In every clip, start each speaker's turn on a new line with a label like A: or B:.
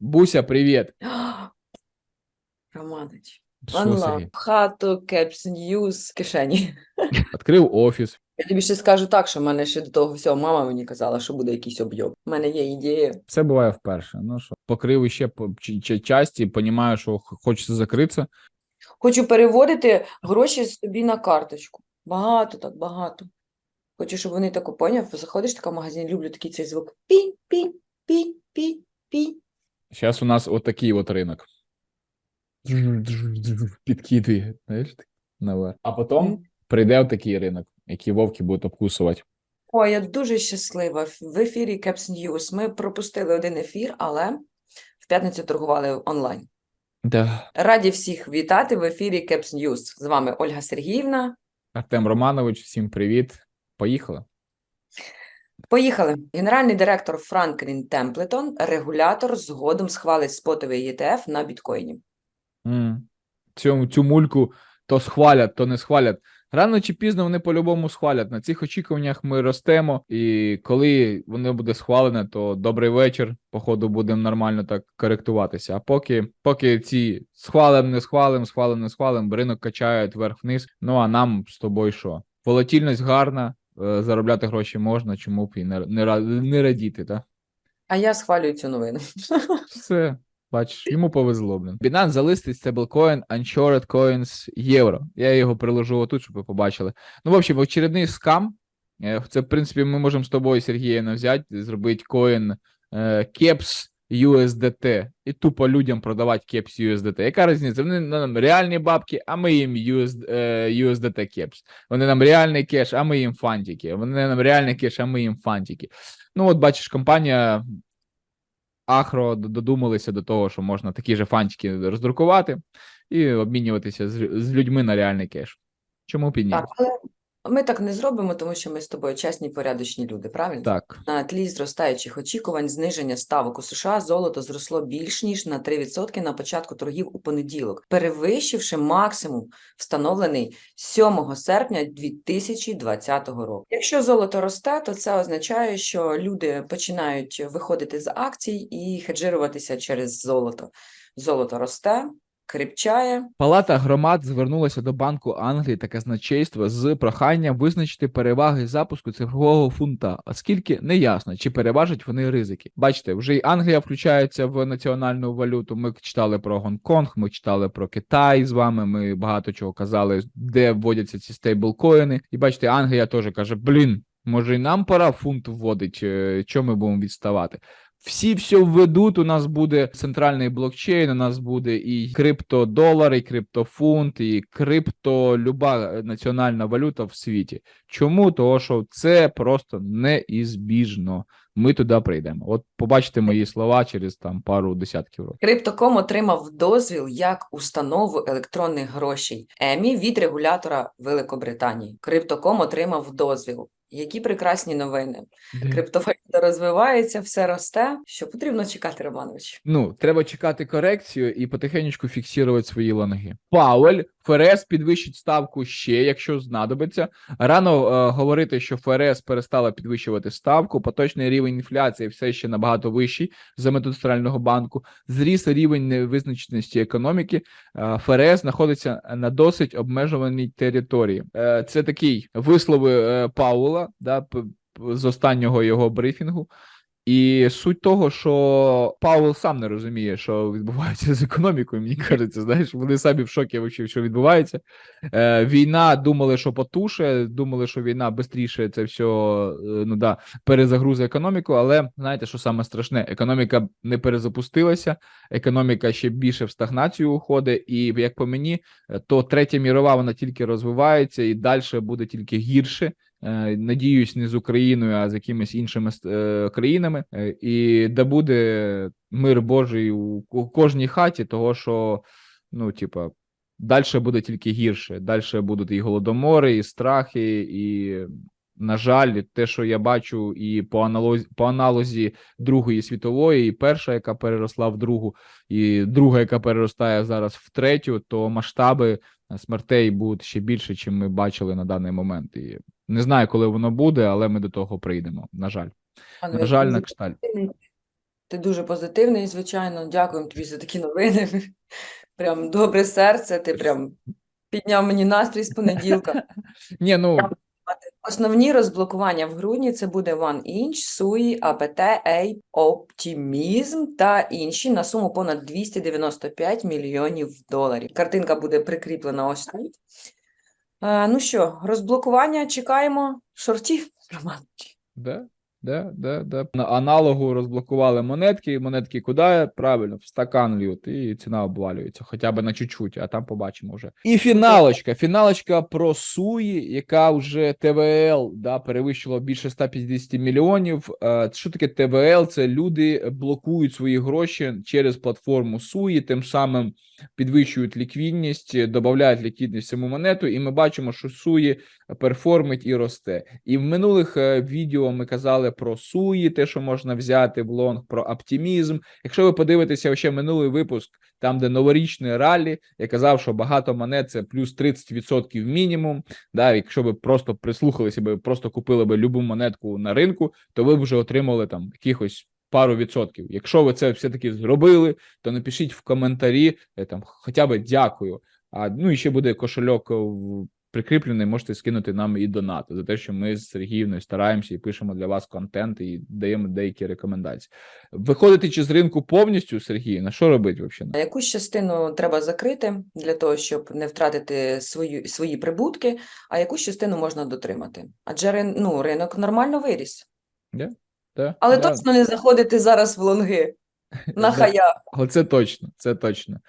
A: Буся, привіт.
B: Романич. В хату, кепс, ньюз, кишені.
A: Відкрив офіс.
B: Я тобі ще скажу так, що в мене ще до того всього мама мені казала, що буде якийсь об'єм. У мене є ідея.
A: Це буває вперше. Ну що, покрив іще по ч- ч- часті, понімаю, що хочеться закритися.
B: Хочу переводити гроші собі на карточку. Багато так, багато. Хочу, щоб вони тако поняв, заходиш така в магазин, люблю такий цей звук. Пінь, пінь, пінь, пінь, пінь.
A: Зараз у нас отакий от ринок. Підкидує, знаєш, наверх. А потім прийде отакий ринок, який вовки будуть обкусувати.
B: Ой, я дуже щаслива. В ефірі Caps News. Ми пропустили один ефір, але в п'ятницю торгували онлайн.
A: Да.
B: Раді всіх вітати в ефірі Caps News. З вами Ольга Сергіївна.
A: Артем Романович, всім привіт. Поїхали.
B: Поїхали. Генеральний директор Франклін Темплетон, регулятор, згодом схвалить спотовий ETF на біткоїні.
A: М. Цю, цю мульку то схвалять, то не схвалять. Рано чи пізно вони по-любому схвалять. На цих очікуваннях ми ростемо, і коли воно буде схвалене, то добрий вечір. Походу, будемо нормально так коректуватися. А поки, поки ці схвалим, не схвалим, схвалим, не схвалим, ринок качають вверх-вниз. Ну а нам з тобою що? Волатільність гарна, заробляти гроші можна, чому б і не, не, не радіти, так?
B: А я схвалюю цю новину.
A: Все, бачиш, йому повезло, блін. Binance залистить стейблкоін Unshored Coins євро. Я його приложу отут, щоб ви побачили. Ну, в общем, очередний скам. Е, Це, в принципі, ми можемо з тобою, Сергієна, взяти, зробити коін е, Caps USDT і тупо людям продавати Caps USDT. Яка різниця? Вони нам реальні бабки, а ми їм US, е, USDT Caps. Вони нам реальний кеш, а ми їм фантики. Вони нам реальний кеш, а ми їм фантики. Ну, от бачиш, компанія Ахро додумалися до того, що можна такі же фантики роздрукувати і обмінюватися з, з людьми на реальний кеш. Чому б
B: ми так не зробимо, тому що ми з тобою чесні, порядочні люди, правильно?
A: Так.
B: На тлі зростаючих очікувань зниження ставок у США золото зросло більш ніж на 3% на початку торгів у понеділок, перевищивши максимум, встановлений 7 серпня 2020 року. Якщо золото росте, то це означає, що люди починають виходити з акцій і хеджируватися через золото. Золото росте, кріпчає.
A: Палата громад звернулася до Банку Англії та казначейства з проханням визначити переваги запуску цифрового фунта, оскільки не ясно, чи переважать вони ризики. Бачите, вже й Англія включається в національну валюту. Ми читали про Гонконг, ми читали про Китай з вами. Ми багато чого казали, де вводяться ці стейблкоїни. І бачите, Англія теж каже: блін, може, і нам пора фунт вводити, що ми будемо відставати. Всі все введуть. У нас буде центральний блокчейн, у нас буде і криптодолар, і криптофунт, і крипто, люба національна валюта в світі. Чому? Того, що це просто неізбіжно. Ми туди прийдемо. От побачите мої слова через там пару десятків років.
B: Криптоком отримав дозвіл як установу електронних грошей ЕМІ від регулятора Великобританії. Криптоком отримав дозвіл. Які прекрасні новини. Криптовалюта розвивається, все росте. Що потрібно чекати, Романович?
A: Ну, треба чекати корекцію і потихенечку фіксувати свої ланги. Пауель, ФРС підвищить ставку ще, якщо знадобиться. Рано е, говорити, що ФРС перестала підвищувати ставку. Поточний рівень інфляції все ще набагато вищий за метод центрального банку. Зріс рівень невизначеності економіки. Е, ФРС знаходиться на досить обмежуваній території. Е, це такий вислови е, Паула, да, п- п- з останнього його брифінгу. І суть того, що Пауел сам не розуміє, що відбувається з економікою. Мені кажеться, знаєш, вони самі в шокі, вообще, що відбувається. Е, війна думали, що потуше, думали, що війна швидше це все е, ну да, перезагрузи економіку. Але знаєте, що саме страшне? Економіка не перезапустилася, економіка ще більше в стагнацію уходить. І як по мені, то третя мірова вона тільки розвивається і далі буде тільки гірше. Е, Надіюсь, не з Україною, а з якимись іншими е, країнами, Е, і де буде мир Божий у, кожній хаті, того що ну, типа, далі буде тільки гірше. Далі будуть і голодомори, і страхи, і, на жаль, те, що я бачу, і по аналозі, по аналозі Другої світової, і перша, яка переросла в другу, і друга, яка переростає зараз в третю, то масштаби смертей будуть ще більше, чим ми бачили на даний момент. І не знаю, коли воно буде, але ми до того прийдемо. На жаль,
B: Пане,
A: на жаль, на кшталь.
B: Ти дуже позитивний, звичайно. Дякуємо тобі за такі новини. Прям добре серце, ти прям підняв мені настрій з понеділка.
A: Ні, ну
B: Основні розблокування в грудні це буде OneInch, SUI, APT, A, Optimism та інші на суму понад 295 мільйонів доларів. Картинка буде прикріплена ось тут. Е, ну що, розблокування чекаємо шортів, Роман?
A: Да, да, да, да. На аналогу розблокували монетки. Монетки куди? Правильно, в стакан льють, і ціна обвалюється, хоча б на чуть-чуть, а там побачимо вже. І фіналочка. Фіналочка про Суї, яка вже ТВЛ да, перевищила більше 150 мільйонів. Е, Що таке ТВЛ? Це люди блокують свої гроші через платформу Суї, тим самим підвищують ліквідність, додають ліквідність саму монету, і ми бачимо, що Суї перформить і росте. І в минулих е, відео ми казали про суї, те, що можна взяти в лонг, про оптимізм. Якщо ви подивитеся ще минулий випуск, там де новорічне ралі, я казав, що багато монет це плюс 30% мінімум. Да, якщо ви просто прислухалися, би просто купили би любу монетку на ринку, то ви б вже отримали там якихось. Пару відсотків. Якщо ви це все-таки зробили, то напишіть в коментарі е, там хоча б дякую. А ну і ще буде кошельок прикріплений, можете скинути нам і донати за те, що ми з Сергіївною стараємося і пишемо для вас контент і даємо деякі рекомендації. Виходити чи з ринку повністю, Сергій, на що робити взагалі?
B: Якусь частину треба закрити для того, щоб не втратити свої, свої прибутки, а якусь частину можна дотримати. Адже ну, ринок нормально виріс.
A: Да?
B: Але
A: да.
B: точно не заходити зараз в лонги на хаях.
A: Оце точно, це точно.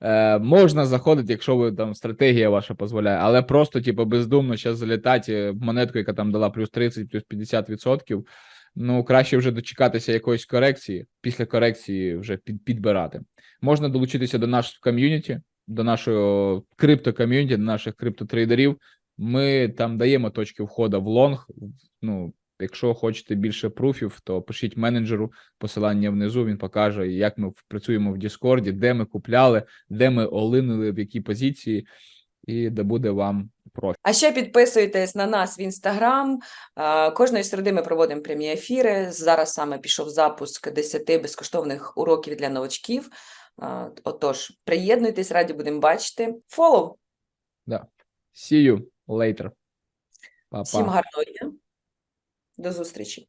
A: Е, можна заходити, якщо ви там стратегія ваша дозволяє, але просто, типу, бездумно зараз залітати в монетку, яка там дала плюс 30, плюс 50 відсотків. Ну, краще вже дочекатися якоїсь корекції, після корекції вже під, підбирати. Можна долучитися до нашого ком'юніті, до нашого крипто-ком'юніті, до наших криптотрейдерів. Ми там даємо точки входу в лонг. Ну, якщо хочете більше пруфів, то пишіть менеджеру посилання внизу. Він покаже, як ми працюємо в Діскорді, де ми купляли, де ми олинили, в якій позиції, і де буде вам профіт.
B: А ще підписуйтесь на нас в інстаграм. Кожної середи ми проводимо прямі ефіри. Зараз саме пішов запуск 10 безкоштовних уроків для новачків. Отож, приєднуйтесь, раді будемо бачити. Follow.
A: See you later. Па-па.
B: Всім гарного дня. До зустрічі.